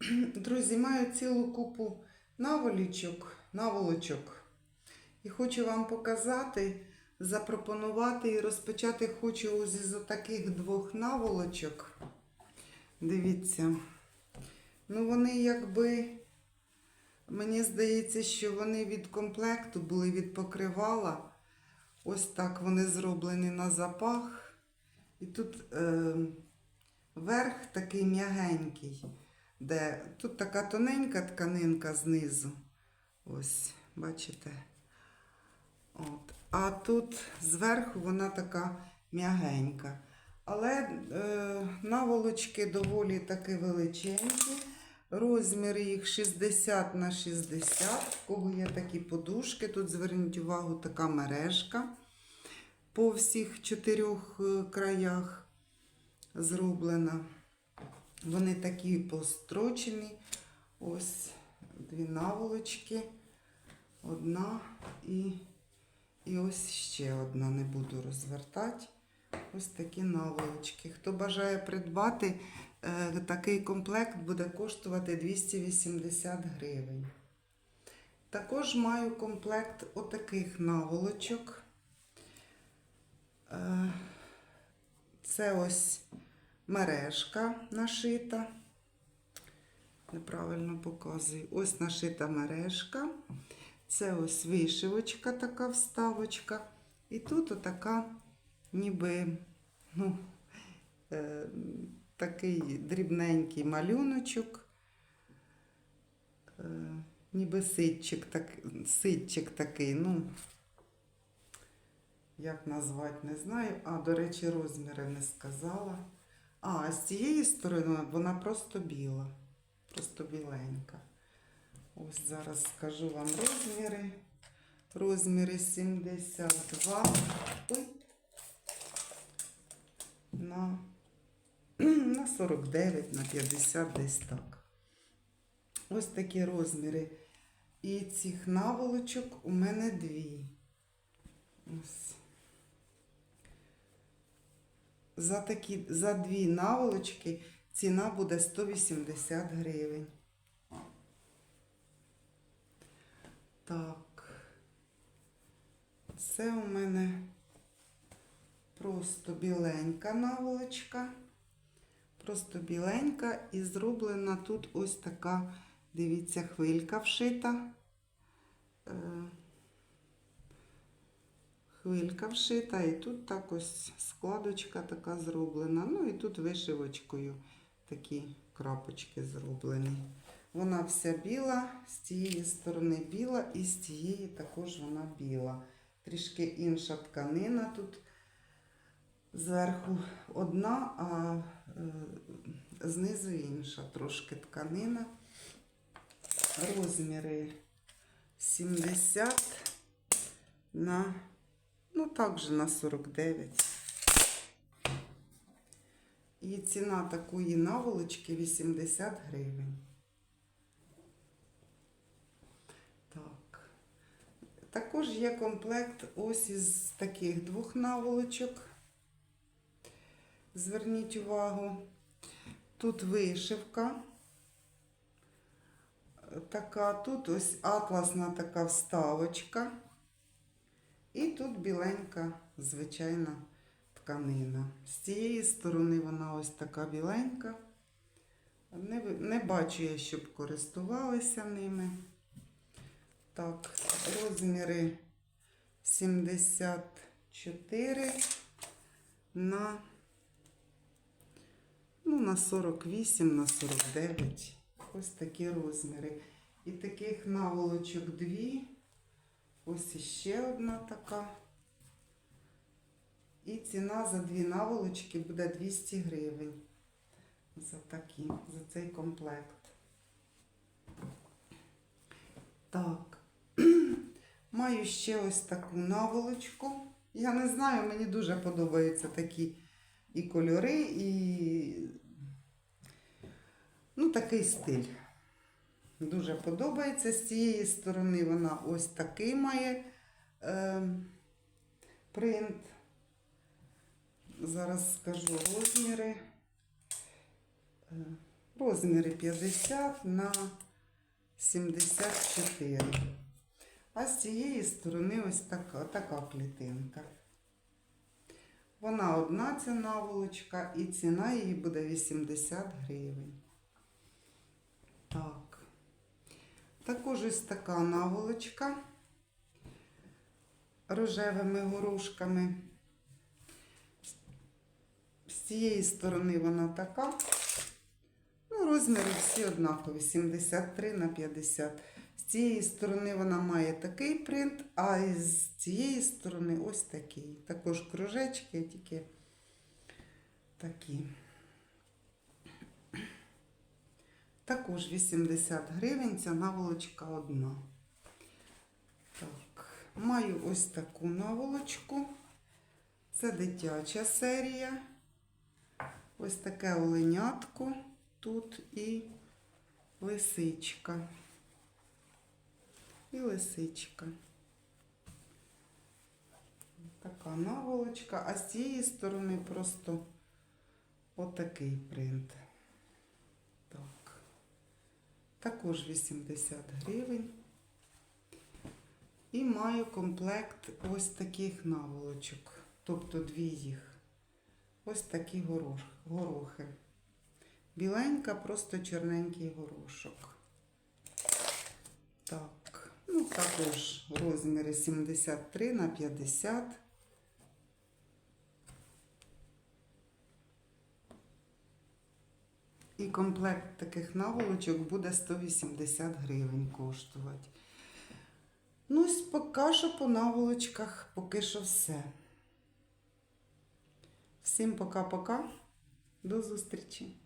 Друзі, маю цілу купу наволічок, наволочок. І хочу вам показати, запропонувати і розпочати хочу ось із таких двох наволочок. Дивіться. Ну, вони якби, мені здається, що вони від комплекту були від покривала. Ось так вони зроблені на запах. І тут е, верх такий м'ягенький, де тут така тоненька тканинка знизу. Ось, бачите? От. А тут зверху вона така м'ягенька. Але е, наволочки доволі таки величенькі. Розмір їх 60 на 60. В кого є такі подушки, тут зверніть увагу, така мережка по всіх чотирьох е, краях зроблена. Вони такі построчені. Ось дві наволочки. Одна і, і ось ще одна. Не буду розвертати. Ось такі наволочки. Хто бажає придбати, е, такий комплект буде коштувати 280 гривень. Також маю комплект отаких наволочок. Е, Це ось мережка нашита. Неправильно показую. Ось нашита мережка. Це ось вишивочка, така вставочка. І тут отака, ніби, ну, е, такий дрібненький малюночок. Е, ніби ситчик, так, ситчик такий, ну, як назвати, не знаю. А, до речі, розміри не сказала. А, з цієї сторони вона просто біла. Просто біленька. Ось зараз скажу вам розміри. Розміри 72. Ой. На, на 49, на 50 десь так. Ось такі розміри. І цих наволочок у мене дві. Ось. За, такі, за дві наволочки ціна буде 180 гривень. Так. Це у мене просто біленька наволочка. Просто біленька і зроблена тут ось така, дивіться, хвилька вшита. Хвилька вшита, і тут так ось складочка така зроблена. Ну і тут вишивочкою такі крапочки зроблені. Вона вся біла, з цієї сторони біла, і з цієї також вона біла. Трішки інша тканина тут зверху одна, а е, знизу інша трошки тканина. Розміри 70 на, ну також на 49. І ціна такої наволочки 80 гривень. Так. Також є комплект ось із таких двох наволочок. Зверніть увагу, тут вишивка. Така, тут ось атласна така вставочка. І тут біленька, звичайна тканина. З цієї сторони вона ось така біленька. Не, не бачу я, щоб користувалися ними. Так, розміри 74 на, ну, на 48, на 49. Ось такі розміри. І таких наволочок дві. Ось іще одна така. І ціна за дві наволочки буде 200 гривень. За такі, за цей комплект. Так. Маю ще ось таку наволочку. Я не знаю, мені дуже подобаються такі і кольори, і ну, такий стиль. Дуже подобається. З цієї сторони вона ось такий має е, принт. Зараз скажу розміри. Е, Розміри 50 на 74. А з цієї сторони ось така, така клітинка. Вона одна ця наволочка, і ціна її буде 80 гривень. Так. Також ось така наволочка рожевими горошками. З цієї сторони вона така. Ну, розміри всі однакові, 73 на 50. З цієї сторони вона має такий принт, а з цієї сторони ось такий. Також кружечки, тільки такі. Також 80 гривень, ця наволочка одна. Так, маю ось таку наволочку. Це дитяча серія. Ось таке оленятко тут і лисичка. І лисичка. Така наволочка, а з цієї сторони просто отакий принт. Так. Також 80 гривень. І маю комплект ось таких наволочок. Тобто дві їх. Ось такі горохи. Біленька, просто чорненький горошок. Так, ну також розміри 73 на 50. Комплект таких наволочок буде 180 гривень коштувати. Ну, ось поки що по наволочках поки що все. Всім пока-пока. До зустрічі!